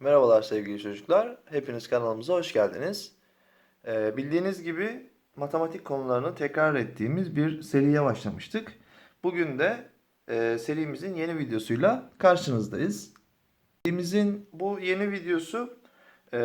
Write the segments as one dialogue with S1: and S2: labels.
S1: Merhabalar sevgili çocuklar. Hepiniz kanalımıza hoş geldiniz. Ee, bildiğiniz gibi matematik konularını tekrar ettiğimiz bir seriye başlamıştık. Bugün de e, serimizin yeni videosuyla karşınızdayız. Serimizin bu yeni videosu e,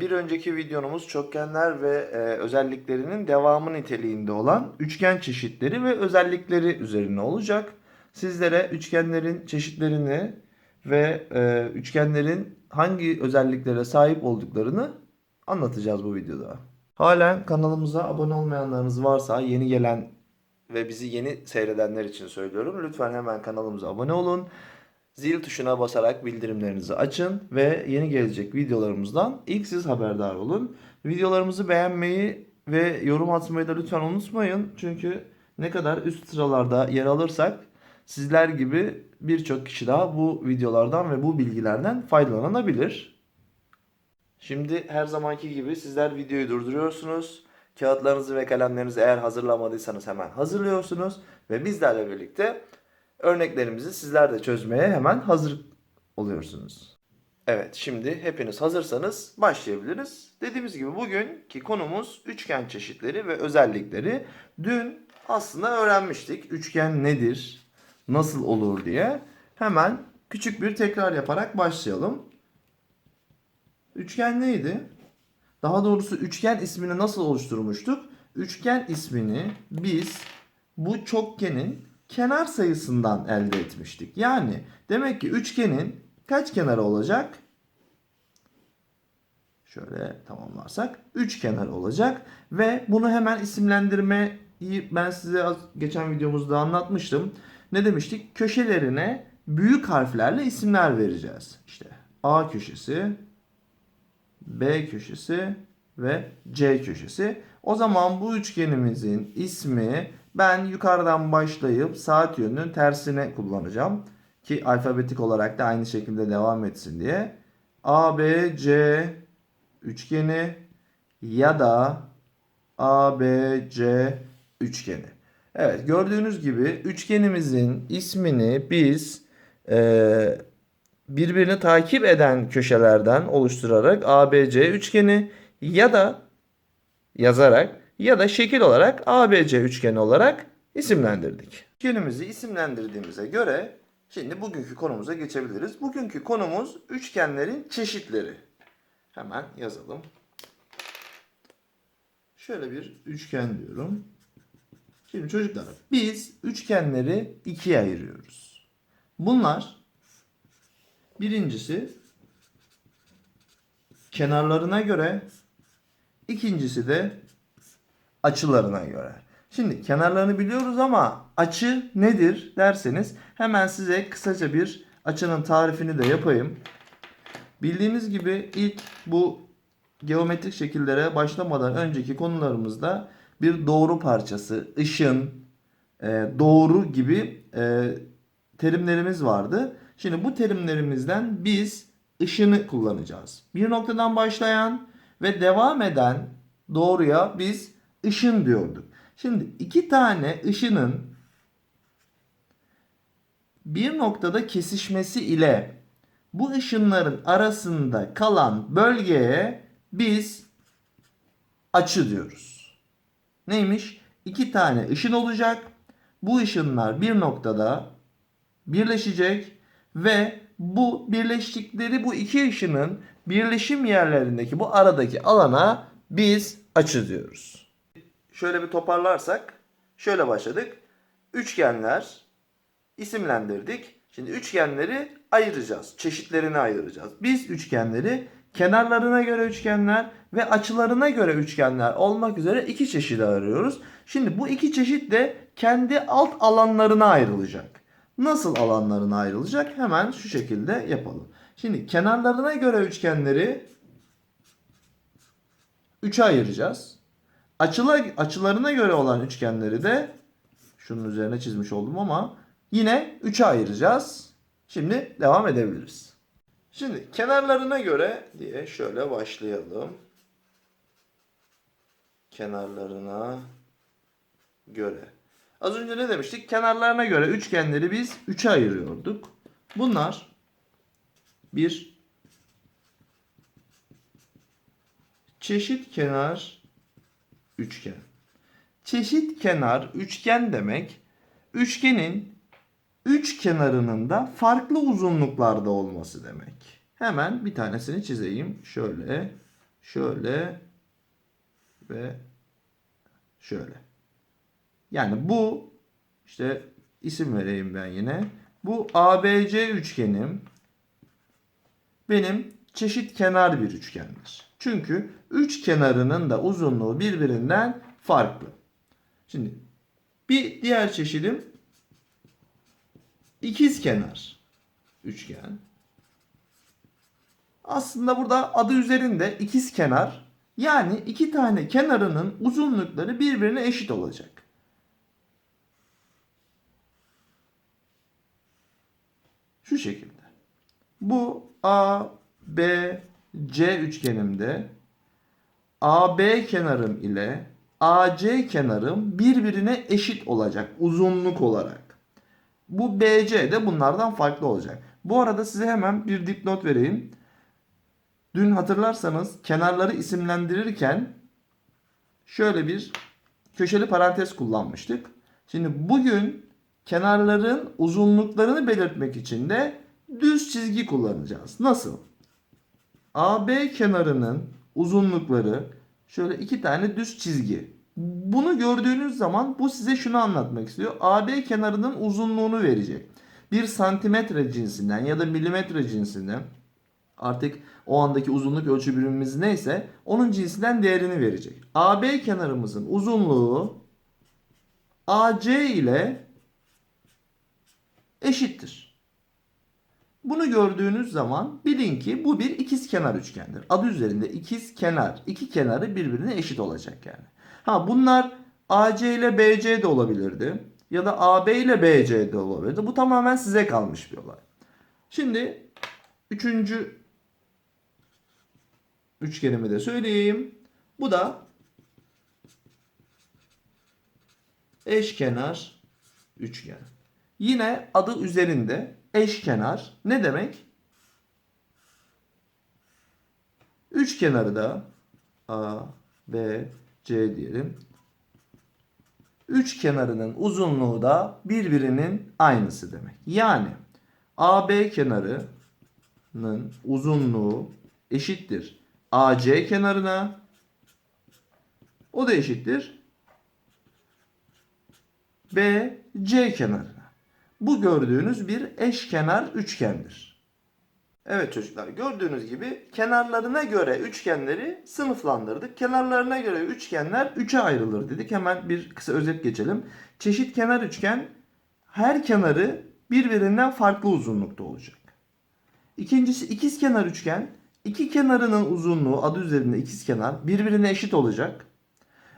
S1: bir önceki videomuz çokgenler ve e, özelliklerinin devamı niteliğinde olan üçgen çeşitleri ve özellikleri üzerine olacak. Sizlere üçgenlerin çeşitlerini ve e, üçgenlerin hangi özelliklere sahip olduklarını anlatacağız bu videoda. Halen kanalımıza abone olmayanlarınız varsa yeni gelen ve bizi yeni seyredenler için söylüyorum. Lütfen hemen kanalımıza abone olun. Zil tuşuna basarak bildirimlerinizi açın ve yeni gelecek videolarımızdan ilk siz haberdar olun. Videolarımızı beğenmeyi ve yorum atmayı da lütfen unutmayın. Çünkü ne kadar üst sıralarda yer alırsak sizler gibi birçok kişi daha bu videolardan ve bu bilgilerden faydalanabilir. Şimdi her zamanki gibi sizler videoyu durduruyorsunuz. Kağıtlarınızı ve kalemlerinizi eğer hazırlamadıysanız hemen hazırlıyorsunuz ve bizlerle birlikte örneklerimizi sizler de çözmeye hemen hazır oluyorsunuz. Evet, şimdi hepiniz hazırsanız başlayabiliriz. Dediğimiz gibi bugünkü konumuz üçgen çeşitleri ve özellikleri. Dün aslında öğrenmiştik üçgen nedir, nasıl olur diye. Hemen küçük bir tekrar yaparak başlayalım. Üçgen neydi? Daha doğrusu üçgen ismini nasıl oluşturmuştuk? Üçgen ismini biz bu çokgenin kenar sayısından elde etmiştik. Yani demek ki üçgenin kaç kenarı olacak? Şöyle tamamlarsak 3 kenarı olacak ve bunu hemen isimlendirmeyi ben size geçen videomuzda anlatmıştım. Ne demiştik? Köşelerine büyük harflerle isimler vereceğiz. İşte A köşesi, B köşesi ve C köşesi. O zaman bu üçgenimizin ismi ben yukarıdan başlayıp saat yönünün tersine kullanacağım. Ki alfabetik olarak da aynı şekilde devam etsin diye. A, B, C üçgeni ya da A, B, C üçgeni. Evet gördüğünüz gibi üçgenimizin ismini biz eee birbirini takip eden köşelerden oluşturarak ABC üçgeni ya da yazarak ya da şekil olarak ABC üçgeni olarak isimlendirdik. Üçgenimizi isimlendirdiğimize göre şimdi bugünkü konumuza geçebiliriz. Bugünkü konumuz üçgenlerin çeşitleri. Hemen yazalım. Şöyle bir üçgen diyorum. Şimdi çocuklar biz üçgenleri ikiye ayırıyoruz. Bunlar Birincisi kenarlarına göre, ikincisi de açılarına göre. Şimdi kenarlarını biliyoruz ama açı nedir derseniz hemen size kısaca bir açının tarifini de yapayım. Bildiğiniz gibi ilk bu geometrik şekillere başlamadan önceki konularımızda bir doğru parçası, ışın, e, doğru gibi e, terimlerimiz vardı. Şimdi bu terimlerimizden biz ışını kullanacağız. Bir noktadan başlayan ve devam eden doğruya biz ışın diyorduk. Şimdi iki tane ışının bir noktada kesişmesi ile bu ışınların arasında kalan bölgeye biz açı diyoruz. Neymiş? İki tane ışın olacak. Bu ışınlar bir noktada birleşecek ve bu birleştikleri bu iki ışının birleşim yerlerindeki bu aradaki alana biz açı diyoruz. Şöyle bir toparlarsak şöyle başladık. Üçgenler isimlendirdik. Şimdi üçgenleri ayıracağız. Çeşitlerini ayıracağız. Biz üçgenleri kenarlarına göre üçgenler ve açılarına göre üçgenler olmak üzere iki çeşit arıyoruz. Şimdi bu iki çeşit de kendi alt alanlarına ayrılacak. Nasıl alanlarına ayrılacak? Hemen şu şekilde yapalım. Şimdi kenarlarına göre üçgenleri 3'e ayıracağız. Açıla, açılarına göre olan üçgenleri de şunun üzerine çizmiş oldum ama yine 3'e ayıracağız. Şimdi devam edebiliriz. Şimdi kenarlarına göre diye şöyle başlayalım. Kenarlarına göre. Az önce ne demiştik? Kenarlarına göre üçgenleri biz 3'e ayırıyorduk. Bunlar 1 çeşit kenar üçgen. Çeşit kenar üçgen demek üçgenin üç kenarının da farklı uzunluklarda olması demek. Hemen bir tanesini çizeyim. Şöyle, şöyle ve şöyle. Yani bu işte isim vereyim ben yine. Bu ABC üçgenim benim çeşit kenar bir üçgendir. Çünkü üç kenarının da uzunluğu birbirinden farklı. Şimdi bir diğer çeşidim ikiz kenar üçgen. Aslında burada adı üzerinde ikiz kenar yani iki tane kenarının uzunlukları birbirine eşit olacak. Şu şekilde. Bu A, B, C üçgenimde AB kenarım ile AC kenarım birbirine eşit olacak uzunluk olarak. Bu BC de bunlardan farklı olacak. Bu arada size hemen bir dipnot vereyim. Dün hatırlarsanız kenarları isimlendirirken şöyle bir köşeli parantez kullanmıştık. Şimdi bugün kenarların uzunluklarını belirtmek için de düz çizgi kullanacağız. Nasıl? AB kenarının uzunlukları şöyle iki tane düz çizgi. Bunu gördüğünüz zaman bu size şunu anlatmak istiyor. AB kenarının uzunluğunu verecek. Bir santimetre cinsinden ya da milimetre cinsinden artık o andaki uzunluk ölçü birimimiz neyse onun cinsinden değerini verecek. AB kenarımızın uzunluğu AC ile eşittir. Bunu gördüğünüz zaman bilin ki bu bir ikiz kenar üçgendir. Adı üzerinde ikiz kenar. iki kenarı birbirine eşit olacak yani. Ha bunlar AC ile BC de olabilirdi. Ya da AB ile BC de olabilirdi. Bu tamamen size kalmış bir olay. Şimdi üçüncü üçgenimi de söyleyeyim. Bu da eşkenar üçgen. Yine adı üzerinde eşkenar ne demek? Üç kenarı da A, B, C diyelim. Üç kenarının uzunluğu da birbirinin aynısı demek. Yani AB kenarının uzunluğu eşittir AC kenarına. O da eşittir BC kenarına. Bu gördüğünüz bir eşkenar üçgendir. Evet çocuklar gördüğünüz gibi kenarlarına göre üçgenleri sınıflandırdık. Kenarlarına göre üçgenler üçe ayrılır dedik. Hemen bir kısa özet geçelim. Çeşit kenar üçgen her kenarı birbirinden farklı uzunlukta olacak. İkincisi ikiz kenar üçgen iki kenarının uzunluğu adı üzerinde ikiz kenar birbirine eşit olacak.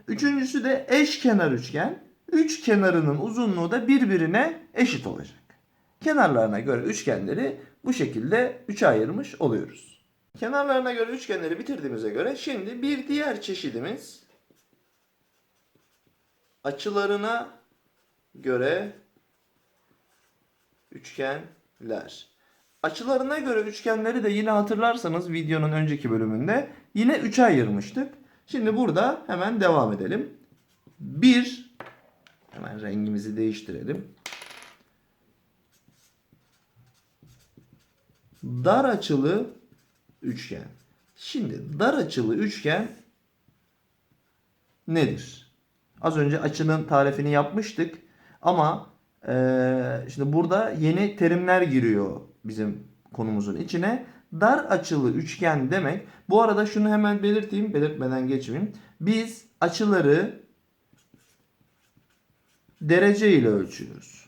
S1: Üçüncüsü de eşkenar üçgen üç kenarının uzunluğu da birbirine eşit olacak. Kenarlarına göre üçgenleri bu şekilde üçe ayırmış oluyoruz. Kenarlarına göre üçgenleri bitirdiğimize göre şimdi bir diğer çeşidimiz açılarına göre üçgenler. Açılarına göre üçgenleri de yine hatırlarsanız videonun önceki bölümünde yine üçe ayırmıştık. Şimdi burada hemen devam edelim. Bir hemen rengimizi değiştirelim. dar açılı üçgen. Şimdi dar açılı üçgen nedir? Az önce açının tarifini yapmıştık ama e, şimdi burada yeni terimler giriyor bizim konumuzun içine. Dar açılı üçgen demek. Bu arada şunu hemen belirteyim, belirtmeden geçmeyeyim. Biz açıları derece ile ölçüyoruz.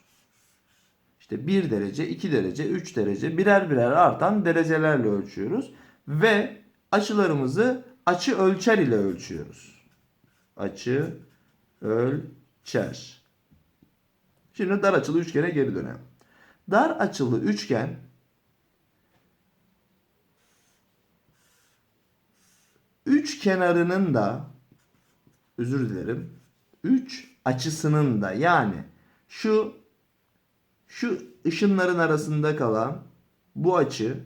S1: İşte 1 derece, 2 derece, 3 derece birer birer artan derecelerle ölçüyoruz. Ve açılarımızı açı ölçer ile ölçüyoruz. Açı ölçer. Şimdi dar açılı üçgene geri dönelim. Dar açılı üçgen üç kenarının da özür dilerim. Üç açısının da yani şu şu ışınların arasında kalan bu açı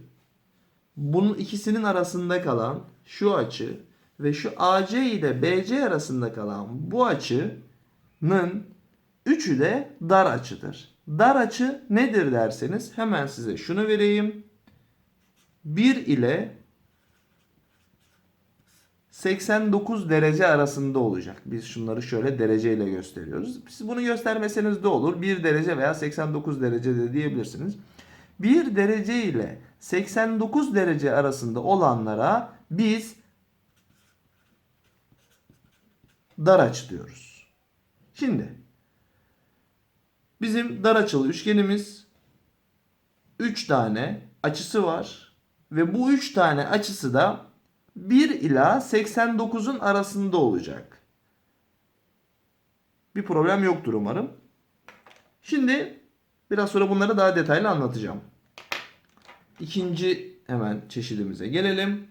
S1: bunun ikisinin arasında kalan şu açı ve şu AC ile BC arasında kalan bu açının üçü de dar açıdır. Dar açı nedir derseniz hemen size şunu vereyim. 1 ile 89 derece arasında olacak. Biz şunları şöyle dereceyle gösteriyoruz. Siz bunu göstermeseniz de olur. 1 derece veya 89 derece de diyebilirsiniz. 1 derece ile 89 derece arasında olanlara biz dar açı diyoruz. Şimdi bizim dar açılı üçgenimiz 3 tane açısı var ve bu 3 tane açısı da 1 ila 89'un arasında olacak. Bir problem yoktur umarım. Şimdi biraz sonra bunları daha detaylı anlatacağım. İkinci hemen çeşidimize gelelim.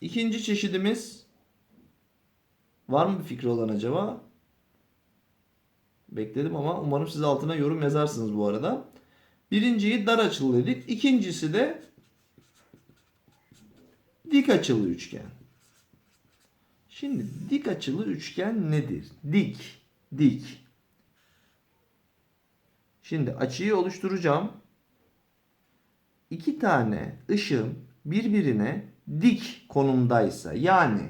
S1: İkinci çeşidimiz var mı bir fikri olan acaba? Bekledim ama umarım siz altına yorum yazarsınız bu arada. Birinciyi dar açılı dedik. İkincisi de dik açılı üçgen. Şimdi dik açılı üçgen nedir? Dik, dik. Şimdi açıyı oluşturacağım. İki tane ışın birbirine dik konumdaysa yani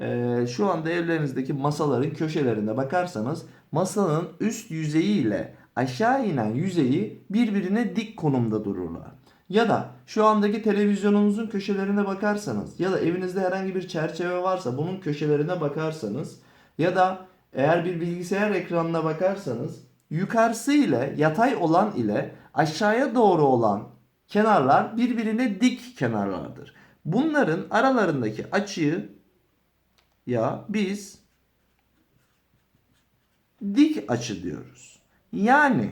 S1: e, şu anda evlerinizdeki masaların köşelerine bakarsanız masanın üst yüzeyi ile aşağı inen yüzeyi birbirine dik konumda dururlar. Ya da şu andaki televizyonunuzun köşelerine bakarsanız ya da evinizde herhangi bir çerçeve varsa bunun köşelerine bakarsanız ya da eğer bir bilgisayar ekranına bakarsanız yukarısı ile yatay olan ile aşağıya doğru olan kenarlar birbirine dik kenarlardır. Bunların aralarındaki açıyı ya biz dik açı diyoruz. Yani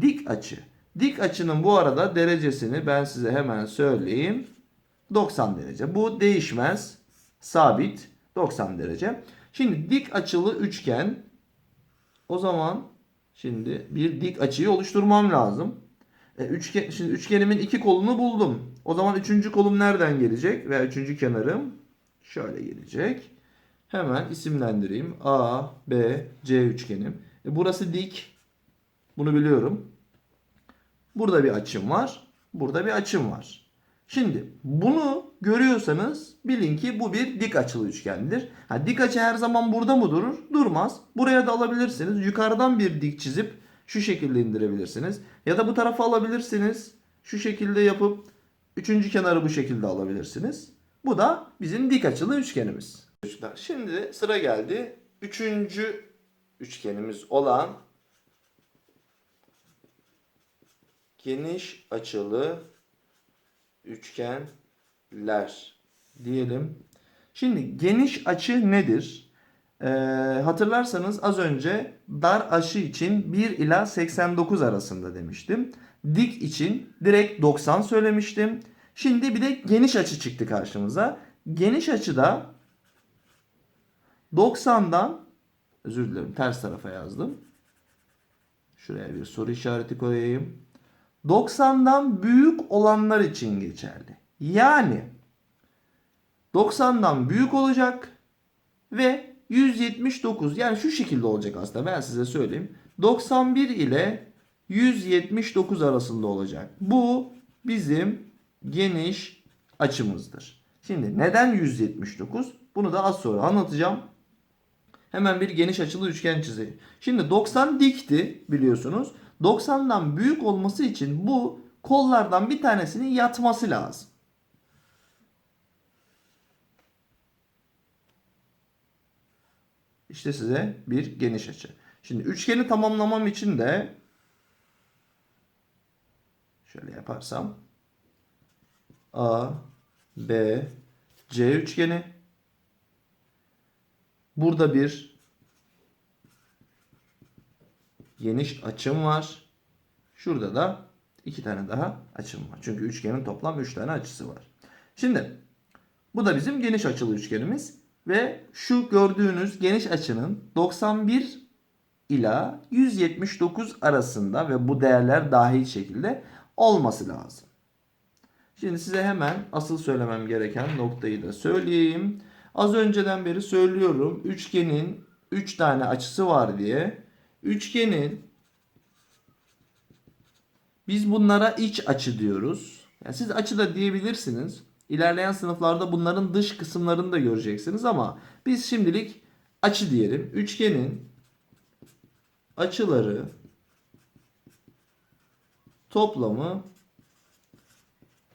S1: dik açı. Dik açının bu arada derecesini ben size hemen söyleyeyim. 90 derece. Bu değişmez. Sabit 90 derece. Şimdi dik açılı üçgen o zaman şimdi bir dik açıyı oluşturmam lazım. E, üçgen, şimdi üçgenimin iki kolunu buldum. O zaman üçüncü kolum nereden gelecek? Veya üçüncü kenarım şöyle gelecek. Hemen isimlendireyim. A, B, C üçgenim. E, burası dik. Bunu biliyorum. Burada bir açım var. Burada bir açım var. Şimdi bunu görüyorsanız bilin ki bu bir dik açılı üçgendir. Ha, dik açı her zaman burada mı durur? Durmaz. Buraya da alabilirsiniz. Yukarıdan bir dik çizip şu şekilde indirebilirsiniz. Ya da bu tarafa alabilirsiniz. Şu şekilde yapıp üçüncü kenarı bu şekilde alabilirsiniz. Bu da bizim dik açılı üçgenimiz. Şimdi sıra geldi. Üçüncü üçgenimiz olan geniş açılı üçgenler diyelim. Şimdi geniş açı nedir? Ee, hatırlarsanız az önce dar açı için 1 ila 89 arasında demiştim. Dik için direkt 90 söylemiştim. Şimdi bir de geniş açı çıktı karşımıza. Geniş açıda 90'dan özür dilerim ters tarafa yazdım. Şuraya bir soru işareti koyayım. 90'dan büyük olanlar için geçerli. Yani 90'dan büyük olacak ve 179 yani şu şekilde olacak aslında ben size söyleyeyim. 91 ile 179 arasında olacak. Bu bizim geniş açımızdır. Şimdi neden 179? Bunu da az sonra anlatacağım. Hemen bir geniş açılı üçgen çizeyim. Şimdi 90 dikti biliyorsunuz. 90'dan büyük olması için bu kollardan bir tanesinin yatması lazım. İşte size bir geniş açı. Şimdi üçgeni tamamlamam için de şöyle yaparsam A, B, C üçgeni burada bir geniş açım var. Şurada da iki tane daha açım var. Çünkü üçgenin toplam üç tane açısı var. Şimdi bu da bizim geniş açılı üçgenimiz. Ve şu gördüğünüz geniş açının 91 ila 179 arasında ve bu değerler dahil şekilde olması lazım. Şimdi size hemen asıl söylemem gereken noktayı da söyleyeyim. Az önceden beri söylüyorum üçgenin 3 tane açısı var diye. Üçgenin biz bunlara iç açı diyoruz. Yani siz açı da diyebilirsiniz. İlerleyen sınıflarda bunların dış kısımlarını da göreceksiniz ama biz şimdilik açı diyelim. Üçgenin açıları toplamı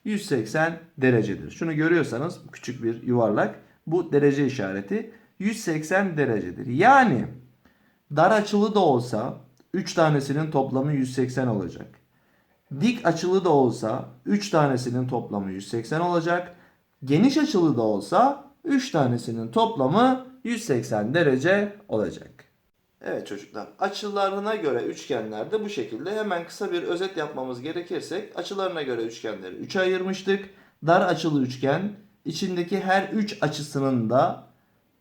S1: 180 derecedir. Şunu görüyorsanız küçük bir yuvarlak bu derece işareti 180 derecedir. Yani dar açılı da olsa 3 tanesinin toplamı 180 olacak. Dik açılı da olsa 3 tanesinin toplamı 180 olacak. Geniş açılı da olsa 3 tanesinin toplamı 180 derece olacak. Evet çocuklar açılarına göre üçgenlerde bu şekilde hemen kısa bir özet yapmamız gerekirse açılarına göre üçgenleri 3'e ayırmıştık. Dar açılı üçgen içindeki her 3 açısının da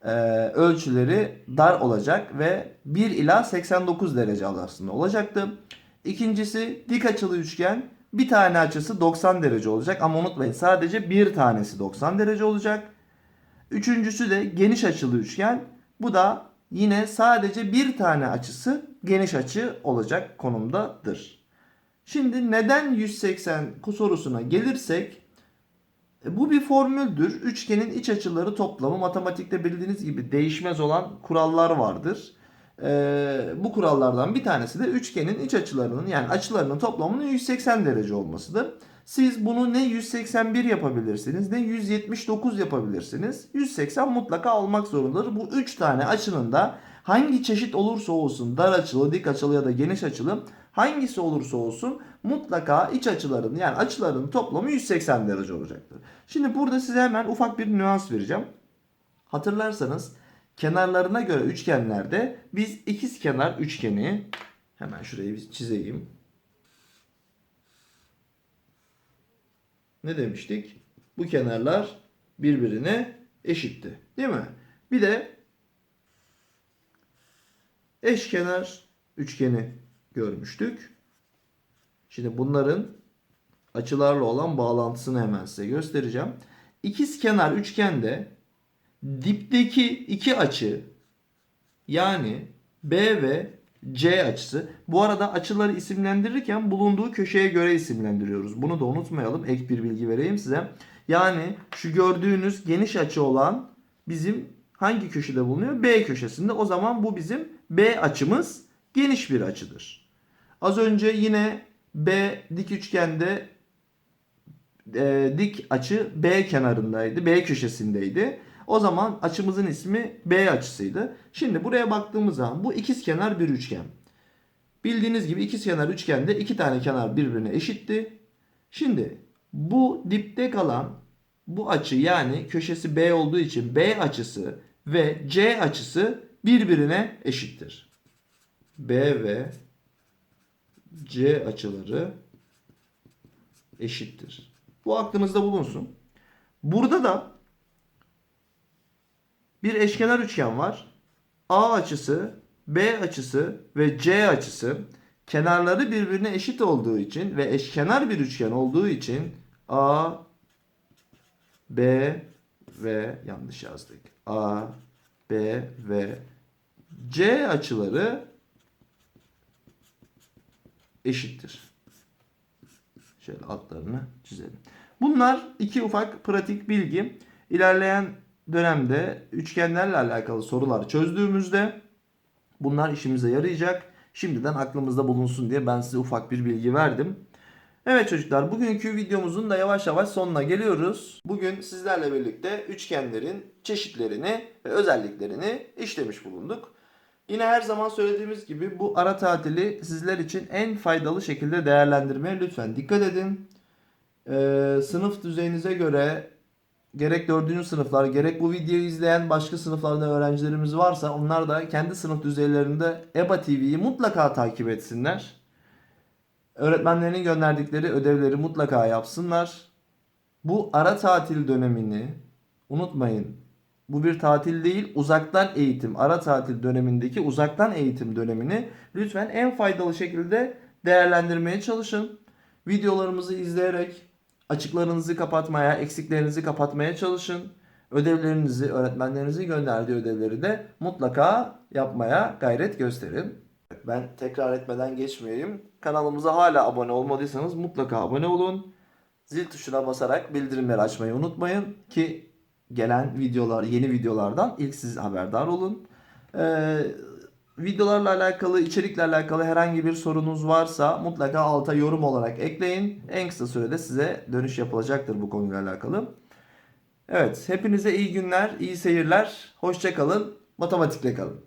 S1: e, ölçüleri dar olacak ve 1 ila 89 derece arasında olacaktı. İkincisi dik açılı üçgen bir tane açısı 90 derece olacak ama unutmayın sadece bir tanesi 90 derece olacak. Üçüncüsü de geniş açılı üçgen. Bu da yine sadece bir tane açısı geniş açı olacak konumdadır. Şimdi neden 180 sorusuna gelirsek bu bir formüldür. Üçgenin iç açıları toplamı matematikte bildiğiniz gibi değişmez olan kurallar vardır. Ee, bu kurallardan bir tanesi de üçgenin iç açılarının yani açılarının toplamının 180 derece olmasıdır. Siz bunu ne 181 yapabilirsiniz ne 179 yapabilirsiniz. 180 mutlaka olmak zorundadır. Bu 3 tane açının da hangi çeşit olursa olsun dar açılı, dik açılı ya da geniş açılı hangisi olursa olsun mutlaka iç açıların yani açıların toplamı 180 derece olacaktır. Şimdi burada size hemen ufak bir nüans vereceğim. Hatırlarsanız kenarlarına göre üçgenlerde biz ikiz kenar üçgeni hemen şurayı bir çizeyim. Ne demiştik? Bu kenarlar birbirine eşitti. Değil mi? Bir de eşkenar üçgeni görmüştük. Şimdi bunların açılarla olan bağlantısını hemen size göstereceğim. İkiz kenar üçgende dipteki iki açı yani B ve C açısı. Bu arada açıları isimlendirirken bulunduğu köşeye göre isimlendiriyoruz. Bunu da unutmayalım. Ek bir bilgi vereyim size. Yani şu gördüğünüz geniş açı olan bizim hangi köşede bulunuyor? B köşesinde. O zaman bu bizim B açımız geniş bir açıdır. Az önce yine B dik üçgende e, dik açı B kenarındaydı. B köşesindeydi. O zaman açımızın ismi B açısıydı. Şimdi buraya baktığımız zaman bu ikiz kenar bir üçgen. Bildiğiniz gibi ikiz kenar üçgende iki tane kenar birbirine eşitti. Şimdi bu dipte kalan bu açı yani köşesi B olduğu için B açısı ve C açısı birbirine eşittir. B ve C açıları eşittir. Bu aklınızda bulunsun. Burada da bir eşkenar üçgen var. A açısı, B açısı ve C açısı kenarları birbirine eşit olduğu için ve eşkenar bir üçgen olduğu için A, B ve yanlış yazdık. A, B ve C açıları eşittir. Şöyle altlarını çizelim. Bunlar iki ufak pratik bilgi. İlerleyen dönemde üçgenlerle alakalı sorular çözdüğümüzde bunlar işimize yarayacak. Şimdiden aklımızda bulunsun diye ben size ufak bir bilgi verdim. Evet çocuklar bugünkü videomuzun da yavaş yavaş sonuna geliyoruz. Bugün sizlerle birlikte üçgenlerin çeşitlerini ve özelliklerini işlemiş bulunduk. Yine her zaman söylediğimiz gibi bu ara tatili sizler için en faydalı şekilde değerlendirmeye lütfen dikkat edin. Ee, sınıf düzeyinize göre gerek 4. sınıflar gerek bu videoyu izleyen başka sınıflarda öğrencilerimiz varsa onlar da kendi sınıf düzeylerinde EBA TV'yi mutlaka takip etsinler. Öğretmenlerinin gönderdikleri ödevleri mutlaka yapsınlar. Bu ara tatil dönemini unutmayın. Bu bir tatil değil, uzaktan eğitim, ara tatil dönemindeki uzaktan eğitim dönemini lütfen en faydalı şekilde değerlendirmeye çalışın. Videolarımızı izleyerek açıklarınızı kapatmaya, eksiklerinizi kapatmaya çalışın. Ödevlerinizi, öğretmenlerinizin gönderdiği ödevleri de mutlaka yapmaya gayret gösterin. Ben tekrar etmeden geçmeyeyim. Kanalımıza hala abone olmadıysanız mutlaka abone olun. Zil tuşuna basarak bildirimleri açmayı unutmayın ki gelen videolar, yeni videolardan ilk siz haberdar olun. Ee, videolarla alakalı, içerikle alakalı herhangi bir sorunuz varsa mutlaka alta yorum olarak ekleyin. En kısa sürede size dönüş yapılacaktır bu konuyla alakalı. Evet, hepinize iyi günler, iyi seyirler. Hoşça kalın, matematikle kalın.